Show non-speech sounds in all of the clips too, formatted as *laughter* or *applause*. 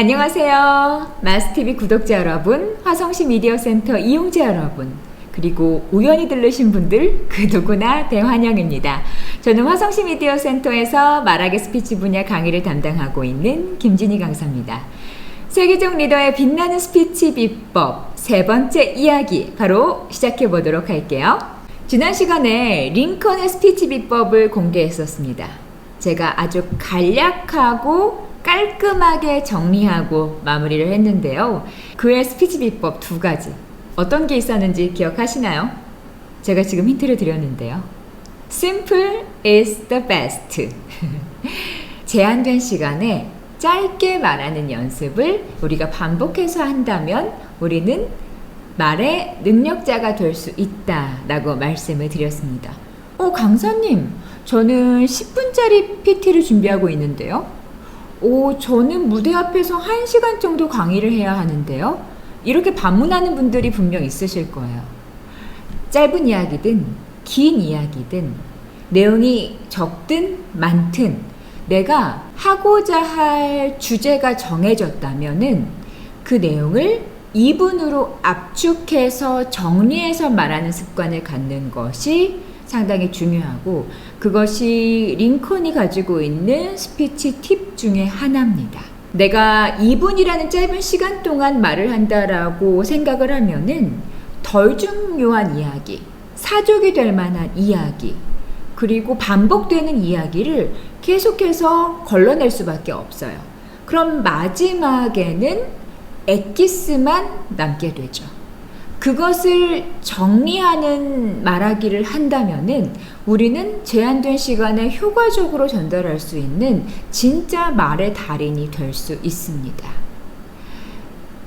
안녕하세요. 마스TV 구독자 여러분, 화성시 미디어 센터 이용자 여러분, 그리고 우연히 들르신 분들 그 누구나 대환영입니다. 저는 화성시 미디어 센터에서 말하기 스피치 분야 강의를 담당하고 있는 김진희 강사입니다. 세계적 리더의 빛나는 스피치 비법 세 번째 이야기 바로 시작해 보도록 할게요. 지난 시간에 링컨의 스피치 비법을 공개했었습니다. 제가 아주 간략하고 깔끔하게 정리하고 마무리를 했는데요. 그의 스피치 비법 두 가지. 어떤 게 있었는지 기억하시나요? 제가 지금 힌트를 드렸는데요. Simple is the best. *laughs* 제한된 시간에 짧게 말하는 연습을 우리가 반복해서 한다면 우리는 말의 능력자가 될 수 있다 라고 말씀을 드렸습니다. 어, 강사님, 저는 10분짜리 PT를 준비하고 있는데요. 오, 저는 무대 앞에서 1시간 정도 강의를 해야 하는데요. 이렇게 반문하는 분들이 분명 있으실 거예요. 짧은 이야기든 긴 이야기든 내용이 적든 많든 내가 하고자 할 주제가 정해졌다면은 그 내용을 2분으로 압축해서 정리해서 말하는 습관을 갖는 것이 상당히 중요하고 그것이 링컨이 가지고 있는 스피치 팁 중에 하나입니다. 내가 2분이라는 짧은 시간 동안 말을 한다라고 생각을 하면은 덜 중요한 이야기, 사족이 될 만한 이야기, 그리고 반복되는 이야기를 계속해서 걸러낼 수밖에 없어요. 그럼 마지막에는 엑기스만 남게 되죠. 그것을 정리하는 말하기를 한다면은 우리는 제한된 시간에 효과적으로 전달할 수 있는 진짜 말의 달인이 될 수 있습니다.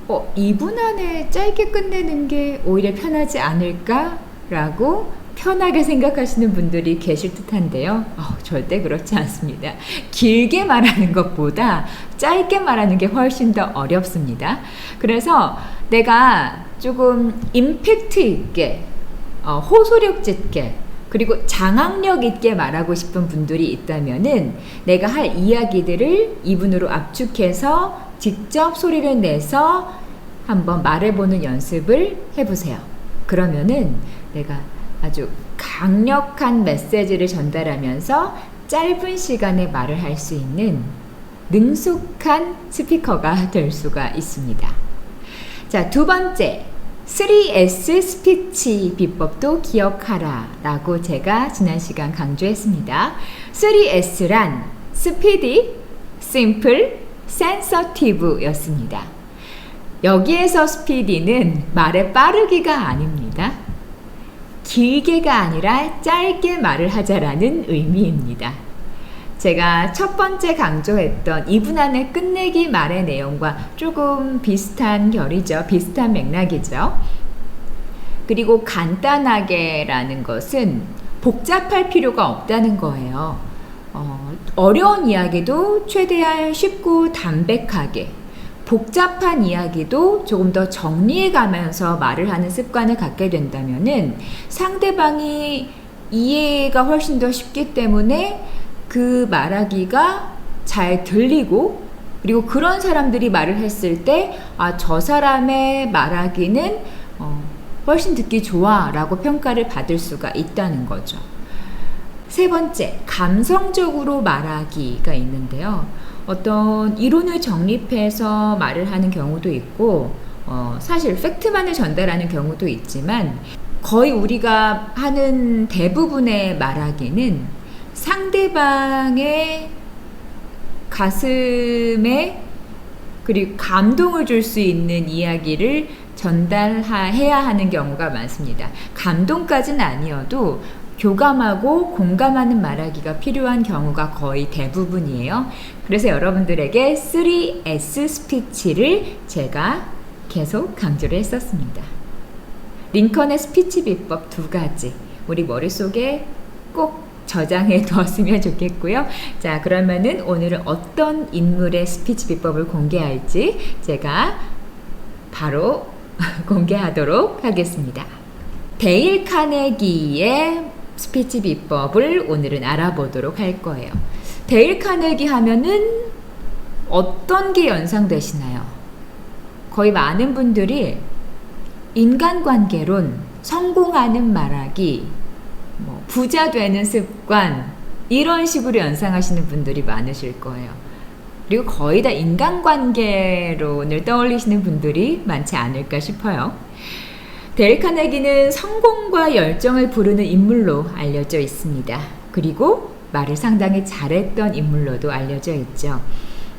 어, 2분 안에 짧게 끝내는 게 오히려 편하지 않을까라고 편하게 생각하시는 분들이 계실 듯한데요. 어, 절대 그렇지 않습니다. 길게 말하는 것보다 짧게 말하는 게 훨씬 더 어렵습니다. 그래서 내가 조금 임팩트 있게, 어, 호소력 짙게, 그리고 장악력 있게 말하고 싶은 분들이 있다면은 내가 할 이야기들을 이분으로 압축해서 직접 소리를 내서 한번 말해보는 연습을 해보세요. 그러면은 내가 아주 강력한 메시지를 전달하면서 짧은 시간에 말을 할 수 있는 능숙한 스피커가 될 수가 있습니다. 자, 두 번째. 3S 스피치 비법도 기억하라 라고 제가 지난 시간 강조했습니다. 3S란 스피디, 심플, 센서티브 였습니다. 여기에서 스피디는 말의 빠르기가 아닙니다. 길게가 아니라 짧게 말을 하자라는 의미입니다. 제가 첫 번째 강조했던 2분 안에 끝내기 말의 내용과 조금 비슷한 결이죠. 비슷한 맥락이죠. 그리고 간단하게라는 것은 복잡할 필요가 없다는 거예요. 어, 어려운 이야기도 최대한 쉽고 담백하게, 복잡한 이야기도 조금 더 정리해 가면서 말을 하는 습관을 갖게 된다면은 상대방이 이해가 훨씬 더 쉽기 때문에 그 말하기가 잘 들리고 그리고 그런 사람들이 말을 했을 때 아 저 사람의 말하기는 어, 훨씬 듣기 좋아라고 평가를 받을 수가 있다는 거죠. 세 번째, 감성적으로 말하기가 있는데요. 어떤 이론을 정립해서 말을 하는 경우도 있고, 어, 사실 팩트만을 전달하는 경우도 있지만, 거의 우리가 하는 대부분의 말하기는 상대방의 가슴에 그리고 감동을 줄 수 있는 이야기를 전달해야 하는 경우가 많습니다. 감동까지는 아니어도 교감하고 공감하는 말하기가 필요한 경우가 거의 대부분이에요. 그래서 여러분들에게 3S 스피치를 제가 계속 강조를 했었습니다. 링컨의 스피치 비법 두 가지 우리 머릿속에 꼭 저장해 *laughs* 두었으면 좋겠고요. 자, 그러면은 오늘은 어떤 인물의 스피치 비법을 공개할지 제가 바로 *laughs* 공개하도록 하겠습니다. 데일 카네기의 스피치 비법을 오늘은 알아보도록 할 거예요. 데일 카네기 하면은 어떤 게 연상되시나요? 거의 많은 분들이 인간관계론, 성공하는 말하기, 뭐 부자 되는 습관, 이런 식으로 연상하시는 분들이 많으실 거예요. 그리고 거의 다 인간관계론을 떠올리시는 분들이 많지 않을까 싶어요. 데일 카네기는 성공과 열정을 부르는 인물로 알려져 있습니다. 그리고 말을 상당히 잘했던 인물로도 알려져 있죠.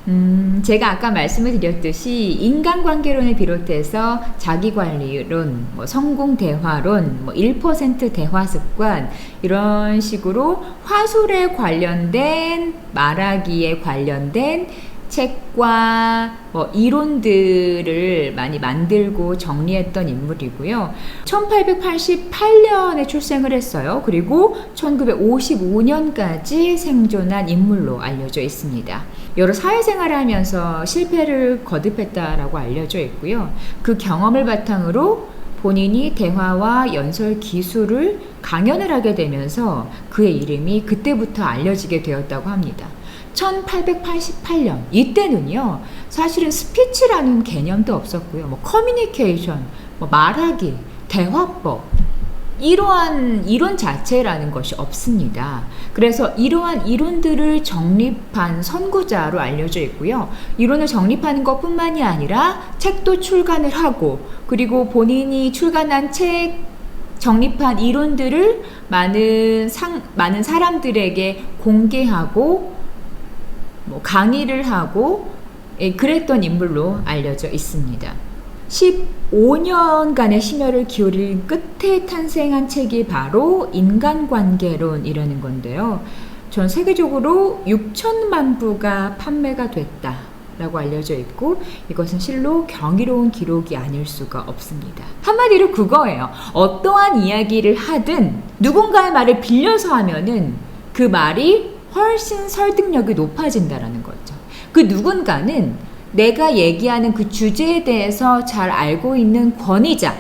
음, 제가 아까 말씀을 드렸듯이 인간관계론을 비롯해서 자기관리론, 뭐 성공 대화론, 뭐 1% 대화 습관 이런 식으로 화술에 관련된 말하기에 관련된 책과 뭐 이론들을 많이 만들고 정리했던 인물이고요. 1888년에 출생을 했어요. 그리고 1955년까지 생존한 인물로 알려져 있습니다. 여러 사회생활을 하면서 실패를 거듭했다라고 알려져 있고요. 그 경험을 바탕으로 본인이 대화와 연설 기술을 강연을 하게 되면서 그의 이름이 그때부터 알려지게 되었다고 합니다. 1888년 이때는요 사실은 스피치라는 개념도 없었고요 뭐 커뮤니케이션 뭐 말하기 대화법 이러한 이론 자체라는 것이 없습니다. 그래서 이러한 이론들을 정립한 선구자로 알려져 있고요. 이론을 정립하는 것 뿐만이 아니라 책도 출간을 하고, 그리고 본인이 출간한 책, 정립한 이론들을 많은 상, 많은 사람들에게 공개하고, 뭐 강의를 하고, 예, 그랬던 인물로 알려져 있습니다. 15년간의 심혈을 기울인 끝에 탄생한 책이 바로 인간관계론이라는 건데요. 전 세계적으로 6천만 부가 판매가 됐다. 라고 알려져 있고 이것은 실로 경이로운 기록이 아닐 수가 없습니다. 한마디로 그거예요. 어떠한 이야기를 하든 누군가의 말을 빌려서 하면은 그 말이 훨씬 설득력이 높아진다라는 거죠. 그 누군가는 내가 얘기하는 그 주제에 대해서 잘 알고 있는 권위자,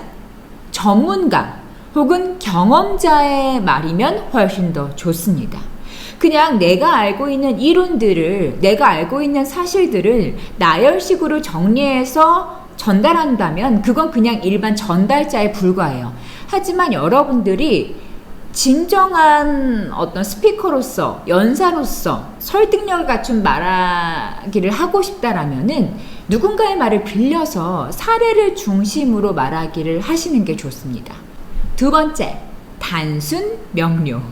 전문가 혹은 경험자의 말이면 훨씬 더 좋습니다. 그냥 내가 알고 있는 이론들을, 내가 알고 있는 사실들을 나열식으로 정리해서 전달한다면 그건 그냥 일반 전달자에 불과해요. 하지만 여러분들이 진정한 어떤 스피커로서 연사로서 설득력을 갖춘 말하기를 하고 싶다라면은 누군가의 말을 빌려서 사례를 중심으로 말하기를 하시는 게 좋습니다. 두 번째, 단순 명료.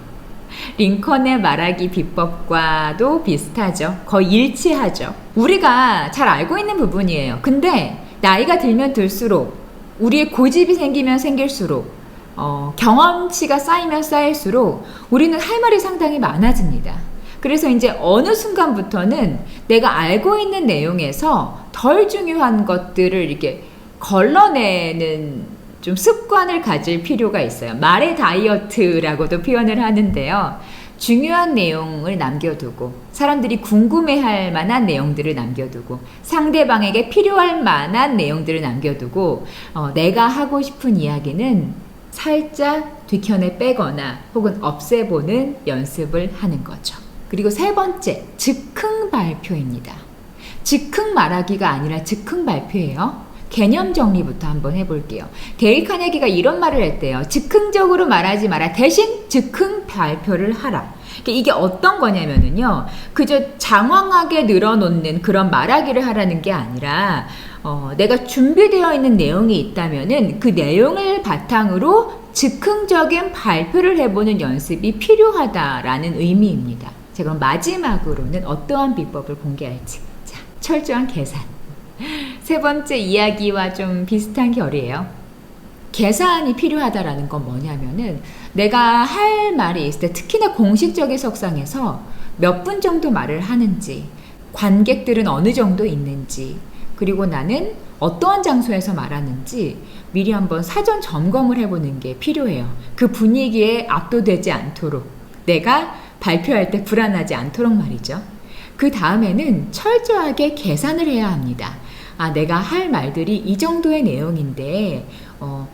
링컨의 말하기 비법과도 비슷하죠. 거의 일치하죠. 우리가 잘 알고 있는 부분이에요. 근데 나이가 들면 들수록 우리의 고집이 생기면 생길수록 어, 경험치가 쌓이면 쌓일수록 우리는 할 말이 상당히 많아집니다. 그래서 이제 어느 순간부터는 내가 알고 있는 내용에서 덜 중요한 것들을 이렇게 걸러내는 좀 습관을 가질 필요가 있어요. 말의 다이어트라고도 표현을 하는데요. 중요한 내용을 남겨두고 사람들이 궁금해할 만한 내용들을 남겨두고 상대방에게 필요할 만한 내용들을 남겨두고 어, 내가 하고 싶은 이야기는 살짝 뒤편에 빼거나 혹은 없애보는 연습을 하는 거죠. 그리고 세 번째, 즉흥 발표입니다. 즉흥 말하기가 아니라 즉흥 발표예요. 개념 정리부터 한번 해볼게요. 데일 카네기가 이런 말을 했대요. 즉흥적으로 말하지 마라. 대신 즉흥 발표를 하라. 그러니까 이게 어떤 거냐면은요. 그저 장황하게 늘어놓는 그런 말하기를 하라는 게 아니라 어, 내가 준비되어 있는 내용이 있다면은 그 내용을 바탕으로 즉흥적인 발표를 해보는 연습이 필요하다라는 의미입니다. 자, 그럼 마지막으로는 어떠한 비법을 공개할지. 자, 철저한 계산. 세 번째 이야기와 좀 비슷한 결이에요. 계산이 필요하다라는 건 뭐냐면은 내가 할 말이 있을 때 특히나 공식적인 석상에서 몇 분 정도 말을 하는지, 관객들은 어느 정도 있는지, 그리고 나는 어떠한 장소에서 말하는지 미리 한번 사전 점검을 해보는 게 필요해요. 그 분위기에 압도되지 않도록 내가 발표할 때 불안하지 않도록 말이죠. 그 다음에는 철저하게 계산을 해야 합니다. 아, 내가 할 말들이 이 정도의 내용인데, 어,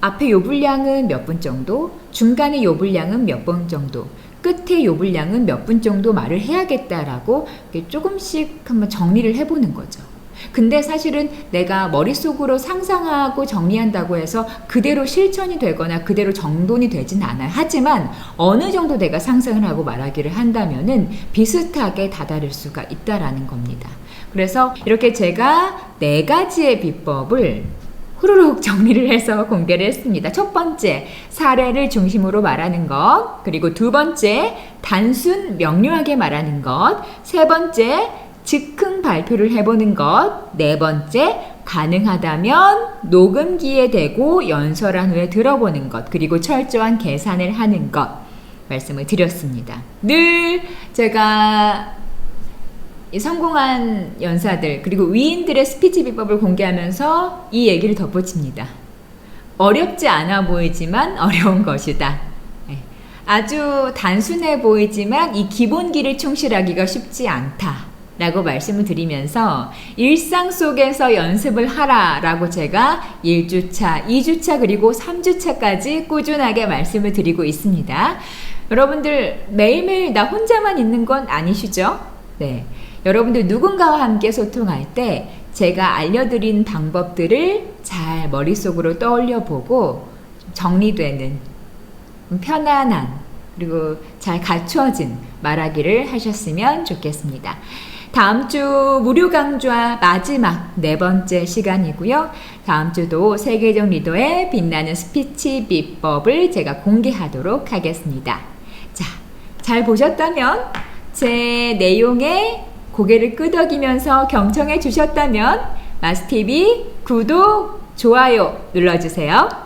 앞에 요 분량은 몇 분 정도, 중간에 요 분량은 몇 분 정도, 끝에 요 분량은 몇 분 정도 말을 해야겠다라고 조금씩 한번 정리를 해보는 거죠. 근데 사실은 내가 머릿속으로 상상하고 정리한다고 해서 그대로 실천이 되거나 그대로 정돈이 되진 않아요. 하지만 어느 정도 내가 상상을 하고 말하기를 한다면은 비슷하게 다다를 수가 있다라는 겁니다. 그래서 이렇게 제가 네 가지의 비법을 후루룩 *laughs* 정리를 해서 공개를 했습니다. 첫 번째, 사례를 중심으로 말하는 것. 그리고 두 번째, 단순 명료하게 말하는 것. 세 번째, 즉흥 발표를 해보는 것. 네 번째, 가능하다면 녹음기에 대고 연설한 후에 들어보는 것. 그리고 철저한 계산을 하는 것. 말씀을 드렸습니다. 늘 제가 이 성공한 연사들 그리고 위인들의 스피치 비법을 공개하면서 이 얘기를 덧붙입니다. 어렵지 않아 보이지만 어려운 것이다. 네. 아주 단순해 보이지만 이 기본기를 충실하기가 쉽지 않다. 라고 말씀을 드리면서 일상 속에서 연습을 하라 라고 제가 1주차, 2주차 그리고 3주차까지 꾸준하게 말씀을 드리고 있습니다. 여러분들 매일매일 나 혼자만 있는 건 아니시죠? 네. 여러분들 누군가와 함께 소통할 때 제가 알려드린 방법들을 잘 머릿속으로 떠올려 보고 정리되는 편안한 그리고 잘 갖추어진 말하기를 하셨으면 좋겠습니다. 다음 주 무료 강좌 마지막 네 번째 시간이고요. 다음 주도 세계적 리더의 빛나는 스피치 비법을 제가 공개하도록 하겠습니다. 자, 잘 보셨다면 제 내용에 고개를 끄덕이면서 경청해 주셨다면 마스TV 구독, 좋아요 눌러주세요.